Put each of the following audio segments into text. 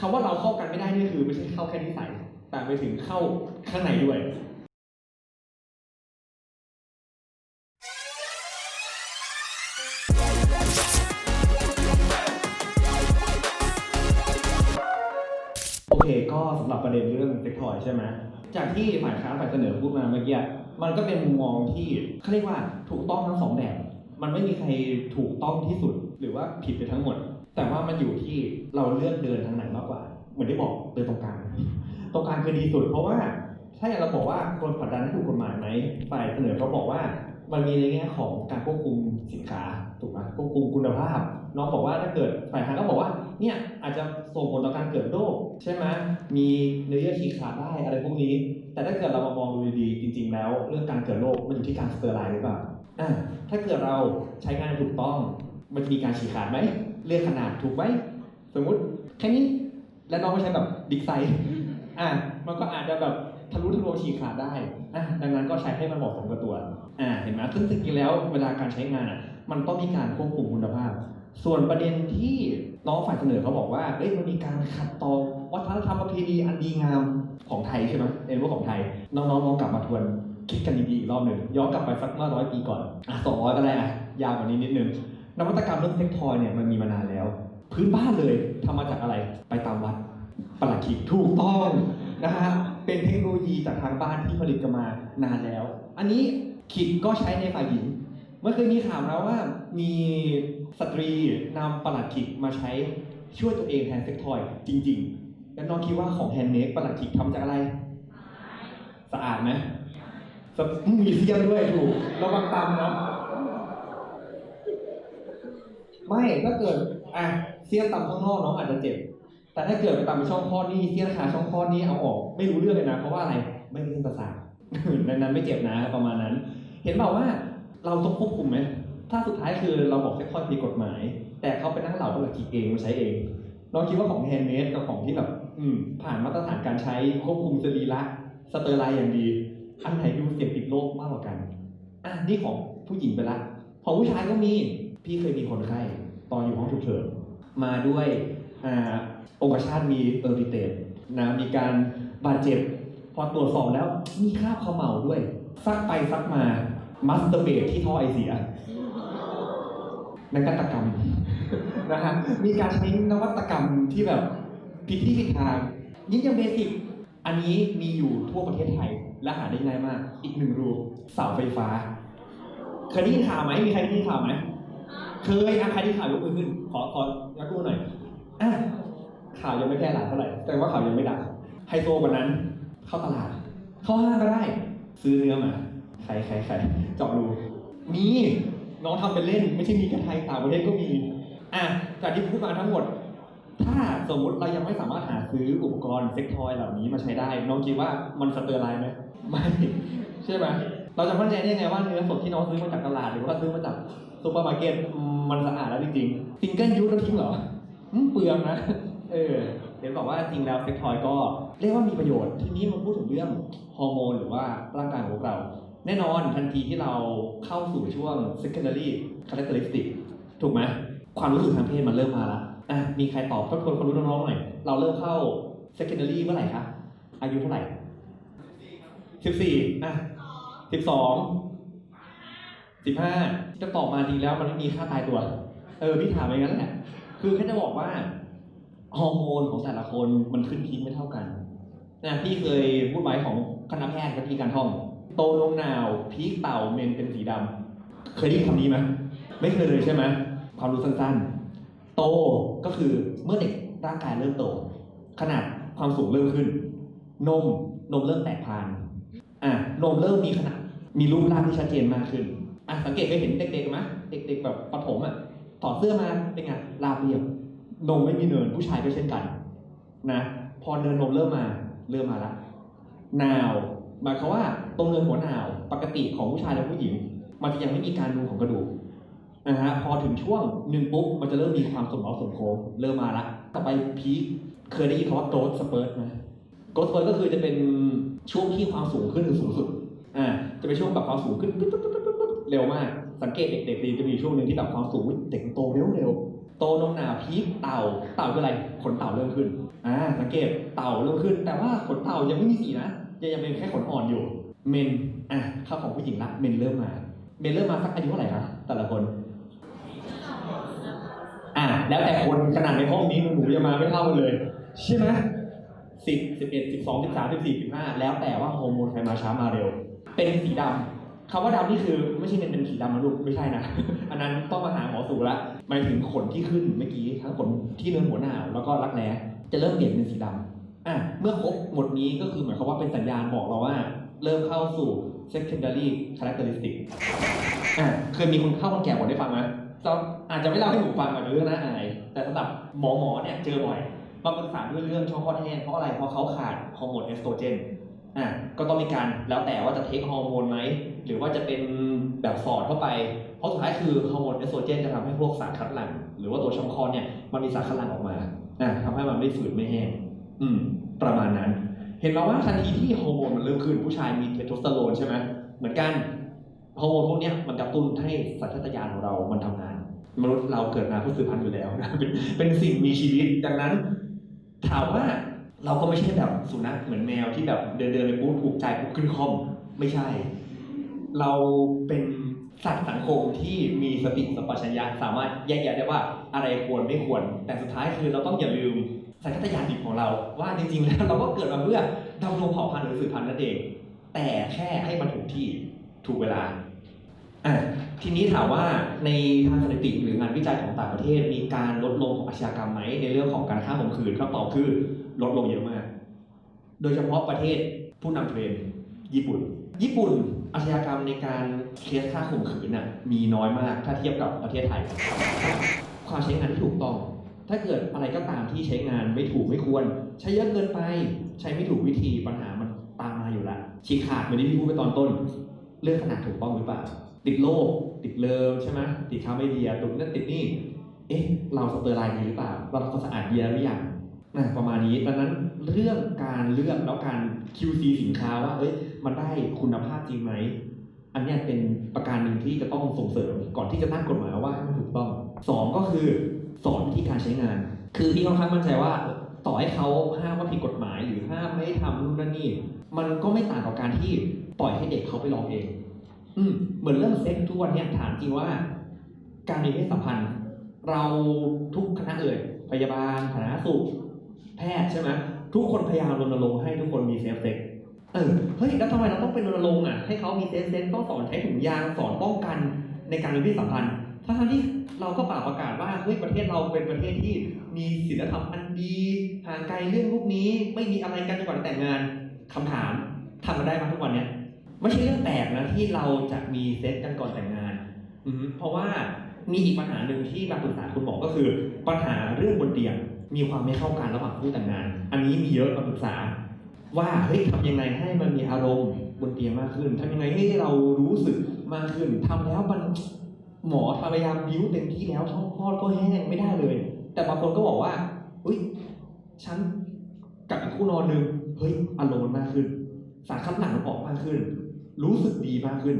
คำว่าเราเข้ากันไม่ได้นี่คือ ไม่ใช่เข้าแค่นิสัยแต่ไปถึงเข้าข้างในด้วยโอเคก็สำหรับประเด็นเรื่องเซ็กทอยใช่ไหมจากที่ฝ่ายค้านฝ่ายเสนอพูดมาเมื่อกี้มันก็เป็นมุมมองที่เขาเรียกว่าถูกต้องทั้งสองแบบ มันไม่มีใครถูกต้องที่สุด หรือว่าผิดไปทั้งหมด แต่ว่ามันอยู่ที่เราเลือกเดินทางไหนมากกว่า เหมือนที่บอกเดินตรงกลางตรงกลางคือดีสุด เพราะว่าถ้าอย่างเราบอกว่าคนผลักดันให้ถูกกฎหมายไหมฝ่ายเสนอเขาบอกว่ามันมีในแง่ของการควบคุมสินค้าถูกไหมควบคุมคุณภาพ น้องบอกว่าถ้าเกิดฝ่ายค้านก็บอกว่าเนี่ยอาจจะส่งผลต่อการเกิดโรคใช่ไหมมีเนื้อเยื่อฉีกขาดได้อะไรพวกนี้ แต่ถ้าเกิดเรามามองดูดีๆจริง ๆ แล้ว เรื่องการเกิดโรคมันอยู่ที่การสเตอร์ไลน์หรือเปล่าถ้าเกิดเราใช้งานถูกต้องมันจะมีการฉีกขาดไหม เลือกขนาดถูกไหมสมมุติแค่นี้แล้วน้องก็ใช้แบบบิ๊กไซส์อะมันก็อาจจะแบบทะลุทะลวงฉีกขาดได้อะดังนั้นก็ใช้ให้มันเหมาะสมกับตัวอะเห็นไหมซึ่งจริงๆแล้วเวลาการใช้งานอะมันต้องมีการควบคุมคุณภาพ ส่วนประเด็นที่น้องฝ่ายเสนอเขาบอกว่าเอ้ยมันมีการขัดต่อวัฒนธรรมประเพณีอันดีงามของไทยใช่ไหมเอ็นว่าของไทย น้องๆลองกลับมาทวนคิดกันดีๆอีกรอบหนึ่งย้อนกลับไปสักเมื่อร้อยปีก่อนอะสองร้อยก็ได้อะยาวกว่านี้นิดนึง นวัตกรรมเรื่องเซ็กทอยเนี่ยมันมีมานานแล้ว พื้นบ้านเลยทำมาจากอะไรไปตามวัดประหลัดขิกถูกต้องนะฮะเป็นเทคโนโลยีจากทางบ้านที่ผลิตกันมานานแล้ว อันนี้ขิกก็ใช้ในฝ่ายหญิงเมื่อเคยมีข่าวแล้วว่ามีสตรีนำประหลัดขิกมาใช้ช่วยตัวเองแทนเซ็กทอยจริงๆ แล้วน้องคิดว่าของแฮนด์เมดประหลัดขิกทำจากอะไร สะอาดไหมสะมีเสียมด้วยถูกระวังตำเนาะ ไม่ถ้าเกิดอะเสี้ยนตำข้างนอกน้องอาจจะเจ็บ แต่ถ้าเกิดไปตำช่องคลอดนี่เสี้ยนขาช่องคลอดนี่เอาออก ไม่รู้เรื่องเลยนะ เพราะว่าอะไรไม่มีเส้นประสาทดังนั้นไม่เจ็บนะประมาณนั้น เห็นบอกว่าเราต้องควบคุมไหมถ้าสุดท้ายคือเราบอกเซ็กทอยผิดกฎหมาย แต่เขาไปนั่งเหล่าประหลัดขิกเองมาใช้เองเราคิดว่าของแฮนด์เมดกับของที่แบบ อืม ผ่านมาตรฐานการใช้ควบคุมสรีระสเตอร์ไลน์อย่างดี อันไหนดูเสี่ยงติดโรคมากกว่ากัน อะนี่ของผู้หญิงไปละ ของผู้ชายก็มี พี่เคยมีคนไข้ ตอนอยู่ห้องฉุกเฉินมาด้วยอ่าองคชาติมีเออร์บิเตตนะมีการบาดเจ็บ พอตรวจสอบแล้วมีคราบเขม่าด้วย ซักไปซักมามัสเตอร์เบทที่ท่อไอเสียนักตกรรมนะฮะมีการใช้นวัตกรรมที่แบบผิดที่ผิดทางยิ่งยังเบสิกอันนี้มีอยู่ทั่วประเทศไทย และหาได้ง่ายมาก อีกหนึ่งรูเสาไฟฟ้าเคยได้ยินข่าวไหมมีใครได้ยินข่าวไหม เคยอะใครได้ยินข่าวยกมือขึ้น ขอขอยกมือหน่อยอะข่าวยังไม่แพร่หลายเท่าไหร่ แต่ว่าข่าวยังไม่ดังไฮโซกว่านั้น เข้าตลาด เข้าห้างก็ได้ ซื้อเนื้อมาใครใครใครเจาะรูมีน้องทำเป็นเล่น ไม่ใช่มีแค่ไทยต่างประเทศก็มี อะจากที่พูดมาทั้งหมด ถ้าสมมติเรายังไม่สามารถหาซื้ออุปกรณ์เซ็กทอยเหล่านี้มาใช้ได้ น้องคิดว่ามันสเตอร์ไลน์ไหมไม่ ใช่ไหมเราจะมั่นใจได้ยังไงว่าเนื้อสดที่น้องซื้อมาจากตลาดหรือว่าซื้อมาจาก ซูเปอร์มาร์เก็ตมันสะอาดแล้วจริงๆซิงเกิลยูสแล้วทิ้งเหรออืมเปลืองนะ เออเห็นบอกว่าจริงแล้วเซ็กทอยก็เรียกว่ามีประโยชน์ ทีนี้มันพูดถึงเรื่องฮอร์โมนหรือว่าร่างกายของพวกเรา แน่นอนทันทีที่เราเข้าสู่ช่วง secondary characteristic ถูกไหมความรู้สึกทางเพศมันเริ่มมาละอะมีใครตอบทบทวนความรู้น้องๆหน่อย เราเริ่มเข้า secondary เมื่อไหร่คะ อายุเท่าไหร่สิบสี่อะสิบสอง สิบห้าจะตอบมาจริงแล้วมันไม่มีค่าตายตัว เออพี่ถามไปงั้นแหละคือแค่จะบอกว่าฮอร์โมนของแต่ละคนมันขึ้นพีคไม่เท่ากันนะพี่เคยพูดไว้ของคณะแพทย์กับพี่การท่อง โตลงหนาวพีคเต่าเมนเป็นสีดำเคยได้ยินคำนี้ไหมไม่เคยเลยใช่ไหมความรู้สั้นๆ โตก็คือเมื่อเด็กร่างกายเริ่มโต ขนาดความสูงเริ่มขึ้น นมนมเริ่มแตกพานอะนมเริ่มมีขนาดมีรูปร่างที่ชัดเจนมากขึ้น อะสังเกตเคยเห็นเด็กๆไหมเด็กๆแบบปฐมอะถอดเสื้อมาเป็นไงราบเรียบนมไม่มีเนินผู้ชายก็เช่นกัน นะ พอเนินนมเริ่มมา เริ่มมาละหนาวหมายความว่าตรงเนินหัวหนาวปกติของผู้ชายและผู้หญิง มันจะยังไม่มีการนูของกระดูกนะฮะพอถึงช่วงหนึ่งปุ๊บมันจะเริ่มมีความสมเหลาสมโค้งเริ่มมาละต่อไปพีคเคยได้ยินคำว่าโกดสเปิร์ตไหมโกดสเปิร์ตก็คือจะเป็นช่วงที่ความสูงขึ้นถึงสูงสุดอ่าจะเป็นช่วงแบบความสูงขึ้นปุ๊บปุ๊บ เร็วมาก สังเกตเด็กๆดีจะมีช่วงหนึ่งที่แบบความสูงเด็กโตเร็วๆโตนมหนาพีคเต่าเต่าคืออะไรขนเต่าเริ่มขึ้นอ่าสังเกตเต่าเริ่มขึ้น แต่ว่าขนเต่ายังไม่มีสีนะยังยังเป็นแค่ขนอ่อนอยู่ เมนอะข้าของผู้หญิงละเมนเริ่มมา เมนเริ่มมาสักอายุเท่าไหร่คะแต่ละคนอ่าแล้วแต่คนขนาดในห้องนี้หนูยังมาไม่เท่ากันเลย ใช่ไหมสิบสิบเอ็ดสิบสองสิบสามสิบสี่สิบห้าแล้วแต่ว่าฮอร์โมนใครมาช้ามาเร็ว เป็นสีดำ คำว่าดำนี่คือไม่ใช่เป็นเป็นสีดำนะลูกไม่ใช่นะ อันนั้นต้องมาหาหมอสูละหมายถึงขนที่ขึ้นเมื่อกี้ทั้งขนที่เนื้อหัวหน้าแล้วก็รักแร้จะเริ่มเปลี่ยนเป็นสีดำอะเมื่อครบหมดนี้ก็คือหมายความว่าเป็นสัญญาณบอกเราว่า เริ่มเข้าสู่ secondary characteristic อะเคยมีคนเข้าคนแก่บอกได้ฟังไหมเราอาจจะไม่เล่าให้หนูฟังอาจจะเรื่องน่าอายแต่สำหรับหมอหมอเนี่ยเจอบ่อยมาปรึกษาด้วยเรื่องช่องคลอดแห้งเพราะอะไรเพราะเขาขาดฮอร์โมนเอสโตรเจน อะก็ต้องมีการแล้วแต่ว่าจะเทคฮอร์โมนไหมหรือว่าจะเป็นแบบสอดเข้าไป เพราะสุดท้ายคือฮอร์โมนเอสโตรเจนจะทำให้พวกสารคัดหลั่งหรือว่าตัวช่องคลอดเนี่ยมันมีสารคัดหลั่งออกมาอะทำให้มันไม่ฝืดไม่แห้งอืม ประมาณนั้น เห็นไหมว่าทันทีที่ฮอร์โมนมันเริ่มขึ้นผู้ชายมีเทสโทสเตอโรนใช่ไหมเหมือนกันฮอร์โมนพวกเนี้ยมันกระตุ้นให้สัญชาตญาณของเรามันทำงาน มนุษย์เราเกิดมาเพื่อสืบพันธุ์อยู่แล้วเป็นเป็นสิ่งมีชีวิตดังนั้น ถามว่า เราก็ไม่ใช่แบบสุนัขเหมือนแมวที่แบบเดินเดินๆไปปุ๊บถูกใจปุ๊บขึ้นคอมไม่ใช่ เราเป็นสัตว์สังคมที่มีสติสัมปชัญญะสามารถแยกแยะได้ว่าอะไรควรไม่ควร แต่สุดท้ายคือเราต้องอย่าลืมสัญชาตญาณดิบของเรา ว่าจริงๆแล้วเราก็เกิดมาเพื่อดำรงเผ่าพันธุ์หรือสืบพันธุ์นั่นเอง แต่แค่ให้มันถูกที่ถูกเวลาอะทีนี้ถามว่าในทางสถิติหรืองานวิจัยของต่างประเทศ มีการลดลงของอาชญากรรมไหมในเรื่องของการฆ่าข่มขืนคำตอบคือ ลดลงเยอะมาก โดยเฉพาะประเทศผู้นำเทรนด์ญี่ปุ่น ญี่ปุ่นอาชญากรรมในการเคสฆ่าข่มขืนน่ะมีน้อยมากถ้าเทียบกับประเทศไทย ความใช้งานที่ถูกต้อง ถ้าเกิดอะไรก็ตามที่ใช้งานไม่ถูกไม่ควร ใช้เยอะเกินไป ใช้ไม่ถูกวิธีปัญหามันตามมาอยู่ล้วฉีกขาดเหมือนที่พี่พูดไปตอนต้น เรื่องขนาดถูกต้องหรือเปล่า ติดโรคติดเลิมใช่ไหมติดคาไม่เดียติดนั่นติดนี่เอ๊ะ เราสเตอร์ไลน์ดีหรือเปล่า เราก็สะอาดเดีแล้วหรือยัง นะประมาณนี้ดังนั้นเรื่องการเลือกแล้วการ QC สินค้าว่าเอ้ยมันได้คุณภาพจริงไหม อันเนี้ยเป็นประการหนึ่งที่จะต้องส่งเสริมก่อนที่จะตั้งกฎหมายว่าให้มันถูกต้องสองก็คือสอนวิธีการใช้งาน คือพี่ค่อนข้างมั่นใจว่าต่อให้เขาห้ามว่าผิดกฎหมายหรือห้ามไม่ทำนู่นนั่นนี่ มันก็ไม่ต่างกับการที่ปล่อยให้เด็กเขาไปลองเอง อืมเหมือนเรื่องเซ็กทุกวันเนี่ยถามจริงว่า การมีเพศสัมพันธ์ เราทุกคณะเลยพยาบาลสาธารณสุข พทย์ใช่ไหมทุกคนพยายามรณรงค์ให้ทุกคนมีเซฟเซ็กเออเฮ้ยแล้วทำไมเราต้องเป็นรณรงค์อะให้เขามีเซฟเซ็กต้องสอนใช้ถุงยางสอนป้องกันในการมีเพศสัมพันธ์ทั้งที่เราก็ป่าประกาศว่าเฮ้ยประเทศเราเป็นประเทศที่มีศีลธรรมอันดีห่างไกลเรื่องพวกนี้ ไม่มีอะไรกันจนกว่าจะแต่งงานคำถามทำมาได้มาทุกวันเนี้ยไม่ใช่เรื่องแปลกนะที่เราจะมีเซ็กกันก่อนแต่งงาน อืเพราะว่ามีอีกปัญหาหนึ่งที่มาปรึกษาคุณหมอก็คือ ปัญหาเรื่องบนเตียง มีความไม่เข้ากันระหว่างคู่แต่งงาน อันนี้มีเยอะมาปรึกษา ว่าเฮ้ยทำยังไงให้มันมีอารมณ์บนเตียงมากขึ้นทำยังไงให้เรารู้สึกมากขึ้นทำแล้วมันหมอพยายามบิ้วเต็มที่แล้วช่องคลอดก็แห้งไม่ได้เลย แต่บางคนก็บอกว่าอุ้ยฉันกับอีกคู่นอนหนึ่งเฮ้ยอารมณ์มากขึ้น สารคัดหลั่งออกมากขึ้น รู้สึกดีมากขึ้น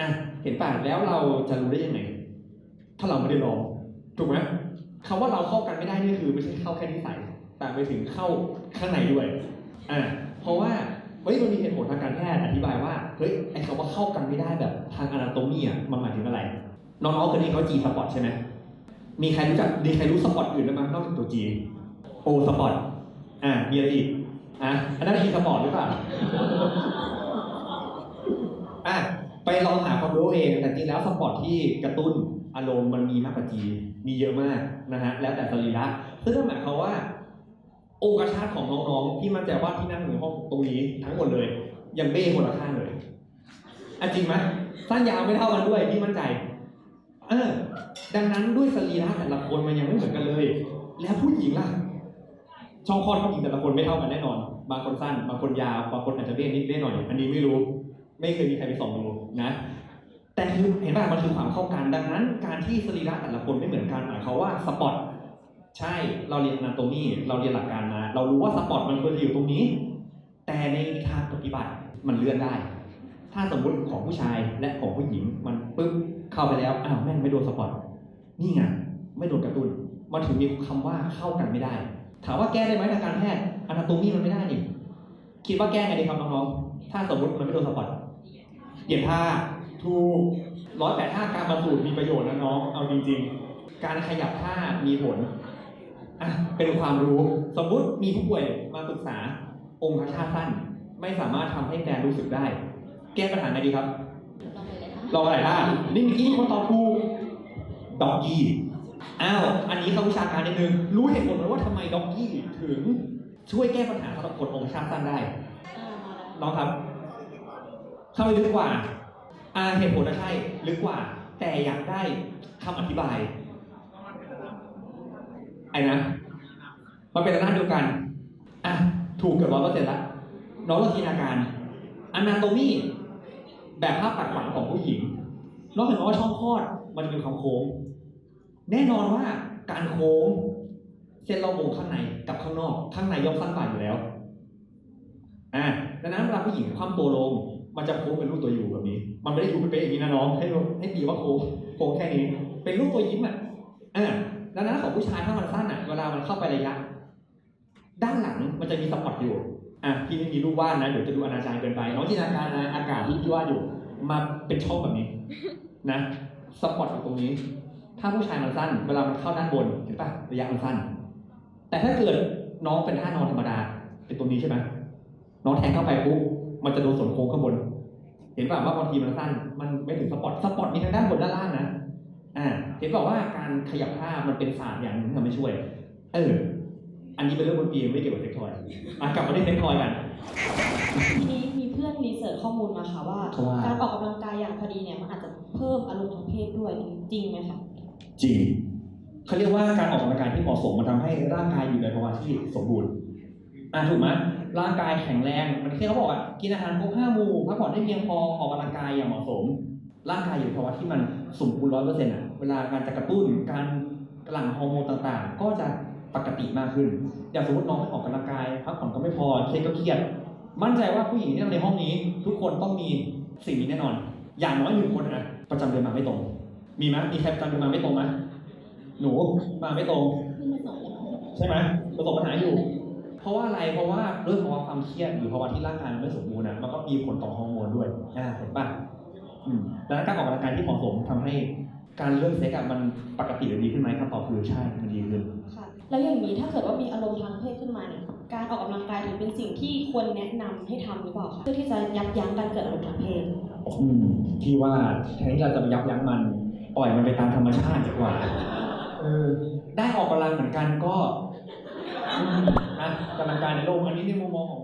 อะเห็นป่ะแล้วเราจะรู้ได้ยังไงถ้าเราไม่ได้ลองถูกไหม คำว่าเราเข้ากันไม่ได้นี่คือ ไม่ใช่เข้าแค่นิสัยแต่ไปถึงเข้าข้างในด้วยอะเพราะว่าเฮ้ยมันมีเหตุผลทางการแพทย์อธิบายว่าเฮ้ยไอ้คำว่าเข้ากันไม่ได้แบบทางอนาโตมีอะมันหมายถึงอะไรน้องๆเคยได้ยินเขาจีสปอร์ตใช่ไหมมีใครรู้จักมีใครรู้สปอร์ตอื่นไหมนอกจากตัวจีโอสปอร์ตอะมีอะไรอีกอะอันนั้นอีสปอร์ตหรือเปล่าอะไปลองหาความรู้เองแต่จริงแล้วสปอร์ตที่กระตุ้น อารมณ์มันมีมากกว่าจีมีเยอะมากนะฮะแล้วแต่สรีระซึ่งหมายความว่าองค์กระชาติของน้องๆที่มั่นใจว่าที่นั่งอยู่ในห้องตรงนี้ทั้งหมดเลยยังเบ้คนละข้างเลยอจริงไหมสั้นยาวไม่เท่ากันด้วยพี่มั่นใจเออดังนั้นด้วยสรีระแต่ละคนมันยังไม่เหมือนกันเลย แล้วผู้หญิงล่ะช่องคลอดผู้หญิงแต่ละคนไม่เท่ากันแน่นอน บางคนสั้น บางคนยาว บางคนอาจจะเบ้นิดเบ้หน่อย อันนี้ไม่รู้ ไม่เคยมีใครไปส่องดูนะ แต่คือเห็นป่ะมันคือความเข้ากันดังนั้น การที่สรีระแต่ละคนไม่เหมือนกันหมายความว่าสปอร์ตใช่เราเรียนอนาโตมีเราเรียนหลักการมาเรารู้ว่าสปอร์ตมันควรจะอยู่ตรงนี้ แต่ในทางปฏิบัติมันเลื่อนได้ ถ้าสมมติของผู้ชายและของผู้หญิงมันปึ๊บเข้าไปแล้วอ้าวแม่งไม่โดนสปอร์ตนี่ไงไม่โดนกระตุ้นมันถึงมีคำว่าเข้ากันไม่ได้ ถามว่าแก้ได้ไหมทางการแพทย์อนาโตมีมันไม่ได้นี่คิดว่าแก้ไงดีครับน้องๆถ้าสมมติมันไม่โดนสปอตเปลี่ยนท่า ถูกร้อยแปดท่าการมาสูตรมีประโยชน์นะน้อง เอาจริง ๆ การขยับท่ามีผลอะเป็นความรู้ สมมุติมีผู้ป่วยมาปรึกษาองค์ชาสั้น ไม่สามารถทำให้แกรู้สึกได้ แก้ปัญหาไงดีครับลองไปเลยค่ะลองอะไรท่านี่เมื่อกี้มีคนตอบถูกด็อกกี้อ้าว อันนี้เขาวิชาการนิดนึง รู้เหตุผลไหมว่าทำไมด็อกกี้ถึงช่วยแก้ปัญหาสำหรับคนองค์ชาติสั้นได้อ่ามาแล้วน้องครับเข้าไปลึกกว่า อ่าเหตุผลน่ะใช่ลึกกว่า แต่อยากได้คำอธิบายไอ้นะมันเป็นหน้าเดียวกันอะถูกเกือบร้อยเปอร์เซ็นต์ละน้องลองจินตนาการอนาโตมีแบบภาพตัดขวางของผู้หญิงน้องเห็นไหมว่าช่องคลอดมันจะมีความโค้ง แน่นอนว่าการโค้ง เส้นรอบวงข้างในกับข้างนอก ข้างในย่อมสั้นกว่าอยู่แล้วอ่าดังนั้นเวลาผู้หญิงคว่ำตัวลง มันจะโค้งเป็นรูปตัวยูแบบนี้ มันไม่ได้ยูเป็นเป๊ะอย่างนี้นะน้อง ให้ให้ตีว่าโค้งโค้งแค่นี้ เป็นรูปตัวยิ้มอะอ่าดังนั้นของผู้ชายถ้ามันสั้นอะ เวลามันเข้าไประยะ ด้านหลังมันจะมีสปอตอยู่ อะพี่ไม่มีรูปวาดนะ เดี๋ยวจะดูอนาจารเกินไป น้องจินตนาการนะอากาศที่พี่วาดอยู่ มาเป็นช่องแบบนี้ นะ สปอตอยู่ตรงนี้ ถ้าผู้ชายมันสั้น เวลามันเข้าด้านบน เห็นปะระยะมันสั้น แต่ถ้าเกิดน้องเป็นท่านอนธรรมดา เป็นตรงนี้ใช่ไหมน้องแทงเข้าไปปุ๊บ มันจะโดนส่วนโค้งข้างบน เห็นป่ะว่าบางทีมันสั้น มันไม่ถึงสปอตสปอตมีทั้งด้านบนด้านล่างนะ อ่า เห็นบอกว่าการขยับท่ามันเป็นศาสตร์อย่างหนึงที่ทำให้ช่วย เออ อันนี้เป็นเรื่องบนเตียงไม่เกี่ยวกับเซ็กทอยมากลับมาที่เซ็กทอยกันทีนี้มีเพื่อนรีเสิร์ชข้อมูลมาค่ะว่าเขาว่า การออกกำลังกายอย่างพอดีเนี่ยมันอาจจะเพิ่มอารมณ์ทางเพศด้วยจริงไหมคะจริงเขาเรียกว่าการออกกำลังกายที่เหมาะสมมันทำให้ร่างกายอยู่ในภาวะที่สมบูรณ์อะถูกไหม ร่างกายแข็งแรง มันที่เขาบอกอะกินอาหารครบห้าหมู่พักผ่อนได้เพียงพอออกกำลังกายอย่างเหมาะสม ร่างกายอยู่ในภาวะที่มันสมบูรณ์ร้อยเปอร์เซ็นต์อะเวลาการจะกระตุ้นการหลั่งฮอร์โมนต่างๆ ก็จะปกติมากขึ้น อย่างสมมติน้องไม่ออกกำลังกายพักผ่อนก็ไม่พอเครียดก็เครียด มั่นใจว่าผู้หญิงที่นั่งในห้องนี้ ทุกคนต้องมีสิ่งนี้แน่นอน อย่างน้อยหนึ่งคนนะประจำเดือนมาไม่ตรง มีไหมมีใครประจำเดือนมาไม่ตรงไหมหนูมาไม่ตรงขึ้นมาสองแล้วใช่ไหมประสบปัญหาอยู่ เพราะว่าอะไรเพราะว่าเรื่องภาวะความเครียดหรือภาวะที่ร่างกายมันไม่สมบูรณ์นะมันก็มีผลต่อฮอร์โมนด้วยอ่าเห็นป่ะอืมดังนั้นการออกกำลังกายที่เหมาะสมทำให้การเรื่องเซ็กอะมันปกติหรือดีขึ้นไหมคำตอบคือใช่มันดีขึ้นค่ะแล้วอย่างนี้ถ้าเกิดว่ามีอารมณ์ทางเพศขึ้นมาเนี่ยการออกกำลังกายถือเป็นสิ่งที่ควรแนะนำให้ทำหรือเปล่าคะเพื่อที่จะยับยั้งการเกิดอารมณ์ทางเพศอืมพี่ว่าแทนที่เราจะไปยับยั้งมันปล่อยมันไปตามธรรมชาติดีกว่าเออได้ออกกำลังเหมือนกันก็ การการในโลกอันนี้ในมุมมองของ